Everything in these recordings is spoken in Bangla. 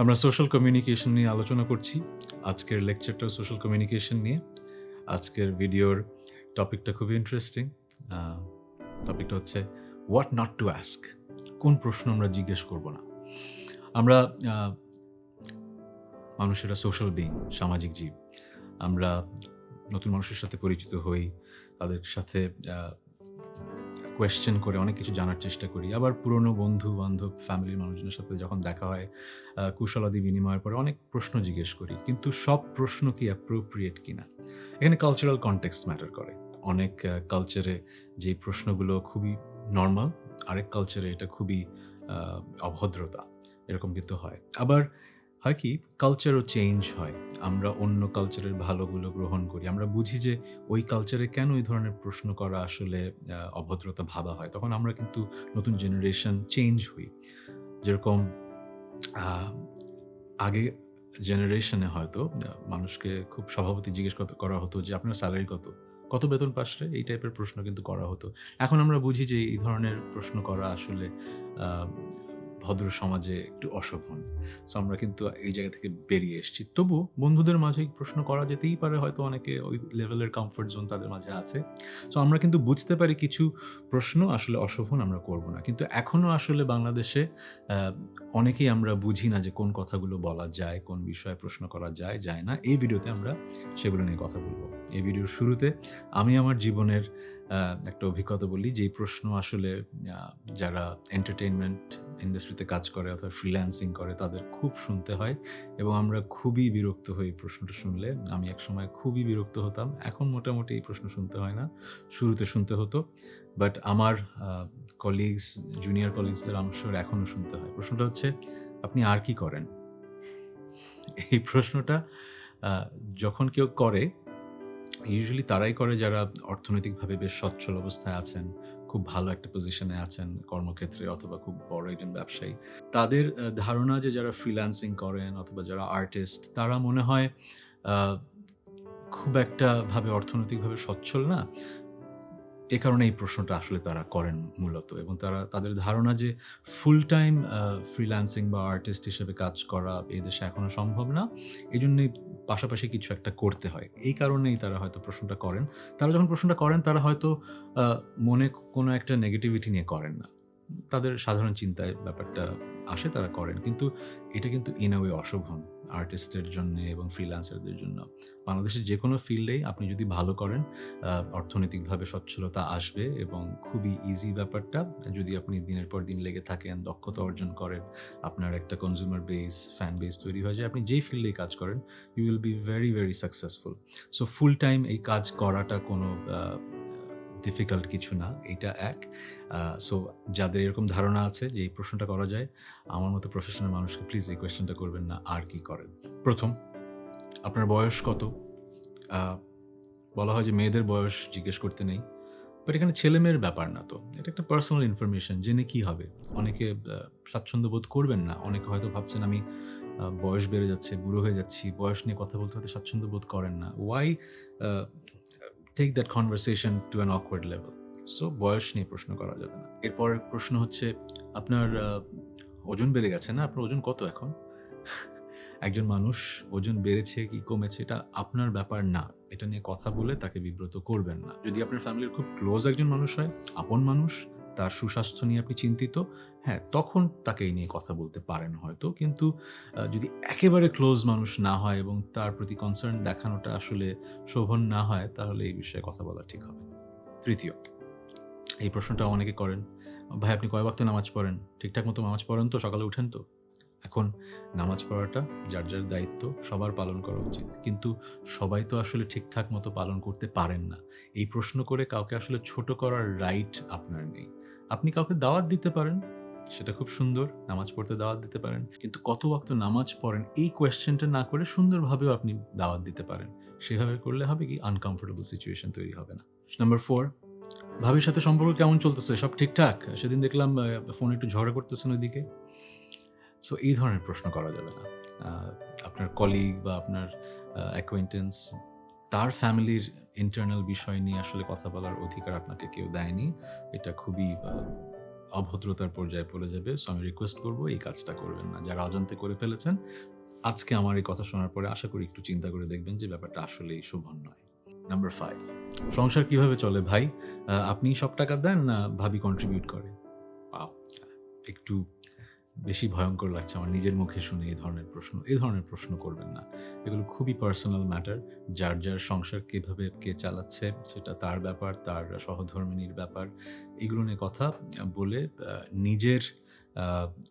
আমরা সোশ্যাল কমিউনিকেশন নিয়ে আলোচনা করছি। আজকের লেকচারটা সোশ্যাল কমিউনিকেশন নিয়ে। আজকের ভিডিওর টপিকটা খুবই ইন্টারেস্টিং টপিকটা হচ্ছে হোয়াট নট টু অ্যাস্ক কোন প্রশ্ন আমরা জিজ্ঞেস করব না? আমরা মানুষেরা সোশ্যাল বিং সামাজিক জীব। আমরা নতুন মানুষের সাথে পরিচিত হই, তাদের সাথে কোয়েশ্চেন করে, অনেক কিছু জানার চেষ্টা করি। আবার পুরনো বন্ধু, বান্ধব ফ্যামিলির মানুষজনের সাথে যখন দেখা হয় কুশলাদি বিনিময়ের পরে অনেক প্রশ্ন জিজ্ঞেস করি, কিন্তু সব প্রশ্ন কি অ্যাপ্রোপ্রিয়েট কিনা? এখানে কালচারাল কনটেক্সট ম্যাটার করে। অনেক কালচারে যে প্রশ্নগুলো খুবই নর্মাল আরেক কালচারে এটা খুবই অভদ্রতা, এরকম কিন্তু হয়। আবার হয় কি কালচারও চেঞ্জ হয়। আমরা অন্য কালচারের ভালোগুলো গ্রহণ করি। আমরা বুঝি যে ওই কালচারে কেন এই ধরনের প্রশ্ন করা আসলে অভদ্রতা ভাবা হয়। তখন আমরা কিন্তু নতুন জেনারেশন চেঞ্জ হই। যেরকম আগে জেনারেশনে হয়তো মানুষকে খুব স্বভাবতই জিজ্ঞেস করা হতো যে, আপনার স্যালারি কত? কত বেতন পাশে এই টাইপের প্রশ্ন কিন্তু করা হতো। এখন আমরা বুঝি যে, এই ধরনের প্রশ্ন করা আসলে ভদ্র সমাজে একটু অশোভন সো আমরা কিন্তু এই জায়গা থেকে বেরিয়ে এসেছি। তবু বন্ধুদের মাঝে প্রশ্ন করা যেতেই পারে, হয়তো অনেকে ওই লেভেলের কমফোর্ট জোন তাদের মাঝে আছে। সো আমরা কিন্তু বুঝতে পারি কিছু প্রশ্ন, আসলে অশোভন আমরা করব না। কিন্তু এখনও আসলে বাংলাদেশে অনেকেই আমরা বুঝি না যে কোন কথাগুলো বলা যায়, কোন বিষয়ে প্রশ্ন করা যায় যায় না। এই ভিডিওতে আমরা সেগুলো নিয়ে কথা বলব। এই ভিডিওর শুরুতে আমি আমার জীবনের একটা অভিজ্ঞতা বলি যেই প্রশ্ন আসলে যারা এন্টারটেইনমেন্ট ইন্ডাস্ট্রিতে কাজ করে অথবা ফ্রিল্যান্সিং করে তাদের খুব শুনতে হয় এবং আমরা খুবই বিরক্ত হই এই প্রশ্নটা শুনলে। আমি এক সময় খুবই বিরক্ত হতাম, এখন মোটামুটি এই প্রশ্ন শুনতে হয় না, শুরুতে শুনতে হতো। বাট আমার কলিগস জুনিয়র কলিগসদের আমশোর এখনও শুনতে হয়। প্রশ্নটা হচ্ছে, আপনি আর কি করেন? এই প্রশ্নটা যখন কেউ করে ইউজুয়ালি তারাই করে যারা অর্থনৈতিকভাবে বেশ সচ্ছল অবস্থায় আছেন, খুব ভালো একটা পজিশনে আছেন কর্মক্ষেত্রে অথবা খুব বড় একজন ব্যবসায়ী। তাদের ধারণা যে যারা ফ্রিল্যান্সিং করেন অথবা যারা আর্টিস্ট তারা মনে হয় খুব একটা ভাবে অর্থনৈতিকভাবে সচ্ছল না। এ কারণে এই প্রশ্নটা আসলে তারা করেন মূলত এবং তারা, তাদের ধারণা যে ফুল টাইম ফ্রিল্যান্সিং বা আর্টিস্ট হিসেবে কাজ করা এই দেশে এখনও সম্ভব না এই জন্যই পাশাপাশি কিছু একটা করতে হয়। এই কারণেই তারা হয়তো প্রশ্নটা করেন। তারা যখন প্রশ্নটা করেন, তারা হয়তো মনে কোনো একটা নেগেটিভিটি নিয়ে করেন না। তাদের সাধারণ চিন্তায় ব্যাপারটা আসে, তারা করেন। কিন্তু এটা কিন্তু ইন ওয়ে অশোভন। আর্টিস্টের জন্য এবং ফ্রিল্যান্সারদের জন্য। বাংলাদেশের যে কোনো ফিল্ডেই আপনি যদি ভালো করেন অর্থনৈতিকভাবে সচ্ছলতা আসবে এবং খুবই ইজি ব্যাপারটা। যদি আপনি দিনের পর দিন লেগে থাকেন, দক্ষতা অর্জন করেন, আপনার একটা কনজিউমার বেস ফ্যান বেস তৈরি হয়ে যায়, আপনি যেই ফিল্ডেই কাজ করেন you will be very very successful so full time এই কাজ করাটা কোনো ডিফিকাল্ট কিছু না, এটা এক। সো যাদের এরকম ধারণা আছে যে এই প্রশ্নটা করা যায়, আমার মতো প্রফেশনাল মানুষকে প্লিজ এই কোয়েশ্চেনটা করবেন না, আর কি করেন? প্রথম, আপনার বয়স কত? বলা হয় যে মেয়েদের বয়স জিজ্ঞেস করতে নেই বাট এখানে ছেলে মেয়ের ব্যাপার না তো। এটা একটা পার্সোনাল ইনফরমেশন জেনে কি হবে? অনেকে স্বাচ্ছন্দ্য বোধ করবেন না, অনেকে হয়তো ভাবছেন আমি বয়স বেড়ে যাচ্ছে, বুড়ো হয়ে যাচ্ছি, বয়স নিয়ে কথা বলতে হয়তো স্বাচ্ছন্দ্য বোধ করেন না। Why take that conversation to an awkward level so বয়স নিয়ে প্রশ্ন করা যাবে না। এরপর প্রশ্ন হচ্ছে, আপনার ওজন বেড়ে গেছে না? আপনার ওজন কত এখন? একজন মানুষ ওজন বেড়েছে কি কমেছে এটা আপনার ব্যাপার না। এটা নিয়ে কথা বলে তাকে বিব্রত করবেন না। যদি আপনার ফ্যামিলির খুব ক্লোজ একজন মানুষ হয়, আপন মানুষ তার সুস্বাস্থ্য নিয়ে আপনি চিন্তিত হ্যাঁ তখন তাকে এই নিয়ে কথা বলতে পারেন হয়তো। কিন্তু যদি একেবারে ক্লোজ মানুষ না হয় এবং তার প্রতি কনসার্ন দেখানোটা আসলে শোভন না হয়, তাহলে এই বিষয়ে কথা বলা ঠিক হবে তৃতীয়, এই প্রশ্নটা অনেকে করেন, ভাই, আপনি কয় ওয়াক্ত নামাজ পড়েন? ঠিকঠাক মতো নামাজ পড়েন তো? সকালে উঠেন তো? এখন নামাজ পড়াটা যার যার দায়িত্ব, সবার পালন করা উচিত। কিন্তু সবাই তো আসলে ঠিকঠাক মতো পালন করতে পারেন না। এই প্রশ্ন করে কাউকে আসলে ছোট করার রাইট আপনার নেই। আপনি কাউকে দাওয়াত দিতে পারেন, সেটা খুব সুন্দর, নামাজ পড়তে দাওয়াত দিতে পারেন। কিন্তু কত ওয়াক্ত নামাজ পড়েন, এই কোয়েশ্চেনটা না করে সুন্দরভাবেও আপনি দাওয়াত দিতে পারেন। সেভাবে করলে হবে কি আনকমফোর্টেবল সিচুয়েশন তৈরি হবে না। নাম্বার ফোর ভাবির সাথে সম্পর্ক কেমন চলতেছে? সব ঠিকঠাক? সেদিন দেখলাম ফোন একটু ঝগড়া করতেছেন ওইদিকে। সো এই ধরনের প্রশ্ন করা যাবে না। আপনার কলিগ বা আপনার অ্যাকোয়েন্টেন্স তার ফ্যামিলির ইন্টারনাল বিষয় নিয়ে আসলে কথা বলার অধিকার আপনাকে কেউ দেয়নি। এটা খুবই অভদ্রতার পর্যায়ে পড়ে যাবে। সো আমি রিকোয়েস্ট করব এই কাজটা করবেন না। যারা অজান্তে করে ফেলেছেন, আজকে আমার এই কথা শোনার পরে আশা করি একটু চিন্তা করে দেখবেন যে ব্যাপারটা আসলেই শোভন নয়। নাম্বার ফাইভ সংসার কীভাবে চলে ভাই? আপনি সব টাকা দেন না ভাবি কন্ট্রিবিউট করে? একটু বেশি ভয়ঙ্কর লাগছে আমার নিজের মুখে শুনে এই ধরনের প্রশ্ন, এই ধরনের প্রশ্ন করবেন না। এগুলো খুবই পার্সোনাল ম্যাটার যার যার সংসার কীভাবে কে চালাচ্ছে, সেটা তার ব্যাপার, তার সহধর্মিনীর ব্যাপার, এগুলো নিয়ে কথা বলে নিজের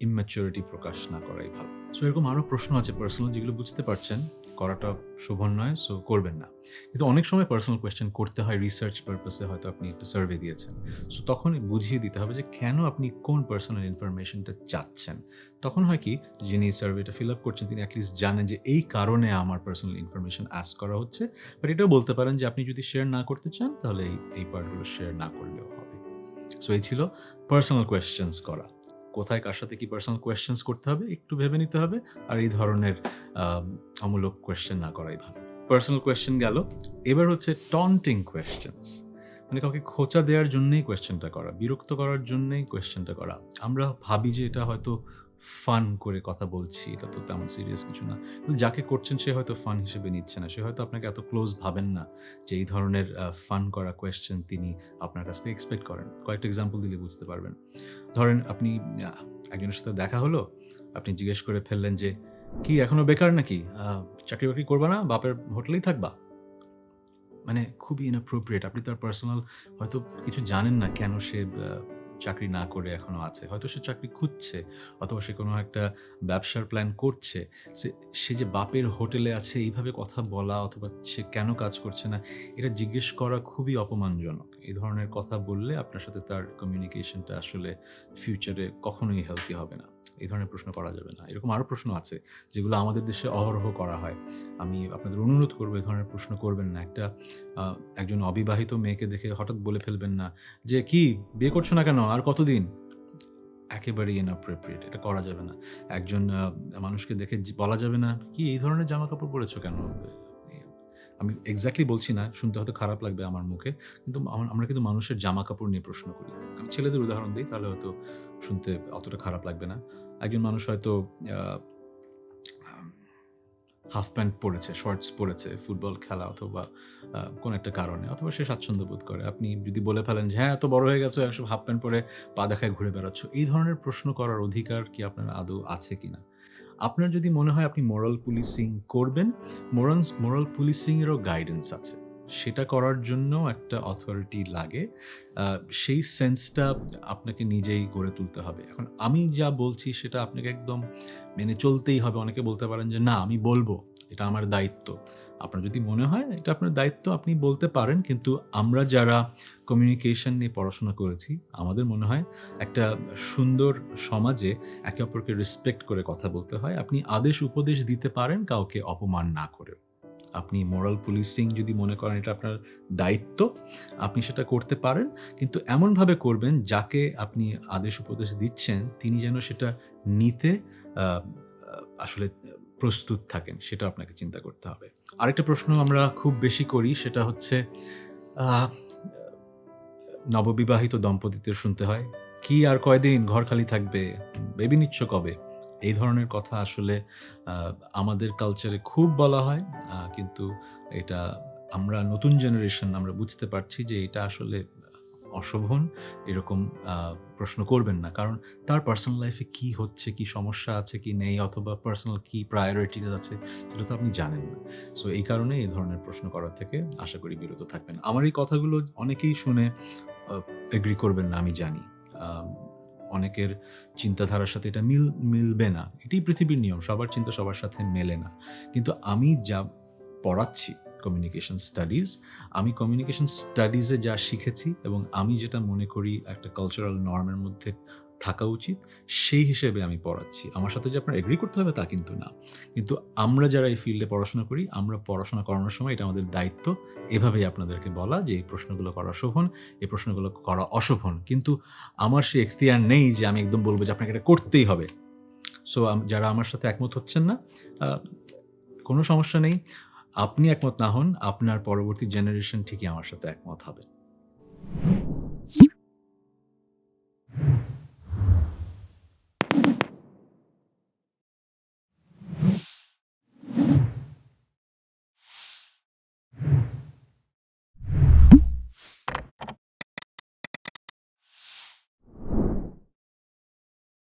ইম্যাচুরিটি প্রকাশ না করাই ভালো। সো এরকম আরও প্রশ্ন আছে পার্সোনাল যেগুলো বুঝতে পারছেন, করাটা শোভন নয় সো করবেন না। কিন্তু অনেক সময় পার্সোনাল কোয়েশ্চেন করতে হয় রিসার্চ পারপাসে হয়তো আপনি একটা সার্ভে দিয়েছেন। সো তখন বুঝিয়ে দিতে হবে যে কেন আপনি কোন পার্সোনাল ইনফরমেশনটা চাচ্ছেন। তখন হয় কি, যিনি সার্ভেটা ফিল আপ করছেন, তিনি অ্যাটলিস্ট জানেন যে এই কারণে আমার পার্সোনাল ইনফরমেশন আস করা হচ্ছে। বাট এটাও বলতে পারেন যে আপনি যদি শেয়ার না করতে চান, তাহলে এই এই পার্টগুলো শেয়ার না করলেও হবে। সো এই ছিল পার্সোনাল কোয়েশ্চেন্স করা। কোথায় কার সাথে কি পার্সোনাল কোয়েশ্চেন্স করতে হবে, একটু ভেবে নিতে হবে, আর এই ধরনের অমূলক কোয়েশ্চেন না করাই ভালো। পার্সোনাল কোয়েশ্চেন গেল, এবার হচ্ছে টন্টিং কোয়েশ্চেন্স মানে কাউকে খোঁচা দেওয়ার জন্যেই কোয়েশ্চেনটা করা, বিরক্ত করার জন্যেই কোয়েশ্চেনটা করা। আমরা ভাবি যে এটা হয়তো ফান করে কথা বলছি, এটা তো তেমন সিরিয়াস কিছু না। কিন্তু যাকে করছেন, সে হয়তো ফান হিসেবে নিচ্ছে না। সে হয়তো আপনাকে এত ক্লোজ ভাবেন না যে এই ধরনের ফান করা কোয়েশ্চেন তিনি আপনার কাছ থেকে এক্সপেক্ট করেন। কয়েকটা এক্সাম্পল দিলে বুঝতে পারবেন। ধরেন আপনি একজনের সাথে দেখা হলো, আপনি জিজ্ঞেস করে ফেললেন যে, কি, এখনও বেকার নাকি? চাকরি বাকরি করবা না? বাপের হোটেলেই থাকবা? মানে খুবই ইনঅ্যাপ্রোপ্রিয়েট আপনি তার পার্সোনাল হয়তো কিছু জানেন না কেন সে চাকরি না করে এখনও আছে। হয়তো সে চাকরি খুঁজছে অথবা সে কোনো একটা ব্যবসার প্ল্যান করছে। সে যে বাপের হোটেলে আছে এইভাবে কথা বলা অথবা সে কেন কাজ করছে না, এটা জিজ্ঞেস করা খুবই অপমানজনক। এই ধরনের কথা বললে আপনার সাথে তার কমিউনিকেশনটা আসলে ফিউচারে কখনোই হেলদি হবে না। এই ধরনের প্রশ্ন করা যাবে না। এরকম আরও প্রশ্ন আছে যেগুলো আমাদের দেশে অহরহ করা হয়। আমি আপনাদের অনুরোধ করব এই ধরনের প্রশ্ন করবেন না। একটা একজন অবিবাহিত মেয়েকে দেখে হঠাৎ বলে ফেলবেন না যে, কি? বিয়ে করছ না কেন? আর কতদিন? একেবারেই ইনঅ্যাপ্রোপ্রিয়েট এটা করা যাবে না। একজন মানুষকে দেখে বলা যাবে না, কি, এই ধরনের জামা কাপড় পরেছো কেন? আমি এক্স্যাক্টলি বলছি না, শুনতে হয়তো খারাপ লাগবে আমার মুখে, কিন্তু আম- আমরা কিন্তু মানুষের জামা কাপড় নিয়ে প্রশ্ন করি। আমি ছেলেদের উদাহরণ দিই, তাহলে হয়তো শুনতে অতটা খারাপ লাগবে না। একজন মানুষ হয়তো হাফ প্যান্ট পরেছে, শর্টস পরেছে, ফুটবল খেলা অথবা কোনো একটা কারণে, অথবা সে স্বাচ্ছন্দ্য বোধ করে। আপনি যদি বলে ফেলেন যে হ্যাঁ এত বড় হয়ে গেছো, একশো হাফ প্যান্ট পরে পা দেখায় ঘুরে বেড়াচ্ছ, এই ধরনের প্রশ্ন করার অধিকার কি আপনার আদৌ আছে কিনা? আপনার যদি মনে হয় আপনি মোরাল পুলিশিং করবেন মোরাল মোরাল পুলিশিংয়েরও গাইডেন্স আছে। সেটা করার জন্য একটা অথরিটি লাগে। সেই সেন্সটা আপনাকে নিজেই গড়ে তুলতে হবে। এখন আমি যা বলছি সেটা আপনাকে একদম মেনে চলতেই হবে। অনেকে বলতে পারেন যে, না, আমি বলব। এটা আমার দায়িত্ব। আপনার যদি মনে হয় এটা আপনার দায়িত্ব, আপনি বলতে পারেন। কিন্তু আমরা যারা কমিউনিকেশন নিয়ে পড়াশোনা করেছি, আমাদের মনে হয় একটা সুন্দর সমাজে একে অপরকে রেসপেক্ট করে কথা বলতে হয়। আপনি আদেশ, উপদেশ দিতে পারেন, কাউকে অপমান না করে আপনি মোরাল পুলিশিং যদি মনে করেন এটা আপনার দায়িত্ব, আপনি সেটা করতে পারেন। কিন্তু এমনভাবে করবেন, যাকে আপনি আদেশ, উপদেশ দিচ্ছেন, তিনি যেন সেটা নিতে আসলে প্রস্তুত থাকেন, সেটা আপনাকে চিন্তা করতে হবে। আরেকটা প্রশ্ন আমরা খুব বেশি করি, সেটা হচ্ছে নববিবাহিত দম্পতিদের শুনতে হয়, কি আর কয়দিন ঘর খালি থাকবে, বেবি নিচ্ছ কবে? এই ধরনের কথা আসলে আমাদের কালচারে খুব বলা হয় কিন্তু এটা আমরা নতুন জেনারেশন, আমরা বুঝতে পারছি যে এটা আসলে অশোভন, এরকম প্রশ্ন করবেন না। কারণ তার পার্সোনাল লাইফে কি হচ্ছে, কি সমস্যা আছে, কি নেই, অথবা পার্সোনাল কি প্রায়োরিটি আছে, সেটা তো আপনি জানেন না। সো এই কারণে এই ধরনের প্রশ্ন করা থেকে আশা করি বিরত থাকবেন। আমার এই কথাগুলো অনেকেই শুনে এগ্রি করবেন না, আমি জানি। অনেকের চিন্তাধারার সাথে এটা মিল, মিলবে না। এটাই পৃথিবীর নিয়ম, সবার চিন্তা সবার সাথে মেলে না। কিন্তু আমি যা পড়াচ্ছি কমিউনিকেশন স্টাডিজ আমি কমিউনিকেশন স্টাডিজে যা শিখেছি এবং আমি যেটা মনে করি একটা কালচারাল নর্মের মধ্যে থাকা উচিত, সেই হিসেবে আমি পড়াচ্ছি। আমার সাথে যে আপনার এগ্রি করতে হবে তা কিন্তু না। কিন্তু আমরা যারা এই ফিল্ডে পড়াশোনা করি, আমরা পড়াশোনা করানোর সময় এটা আমাদের দায়িত্ব। এভাবেই আপনাদেরকে বলা যে, এই প্রশ্নগুলো করা শোভন, এই প্রশ্নগুলো করা অশোভন। কিন্তু আমার সেই এখতিয়ার নেই যে, আমি একদম বলব যে, আপনাকে এটা করতেই হবে। সো যারা আমার সাথে একমত হচ্ছেন না কোনো সমস্যা নেই। আপনি একমত না হন আপনার পরবর্তী জেনারেশন ঠিকই আমার সাথে একমত হবে।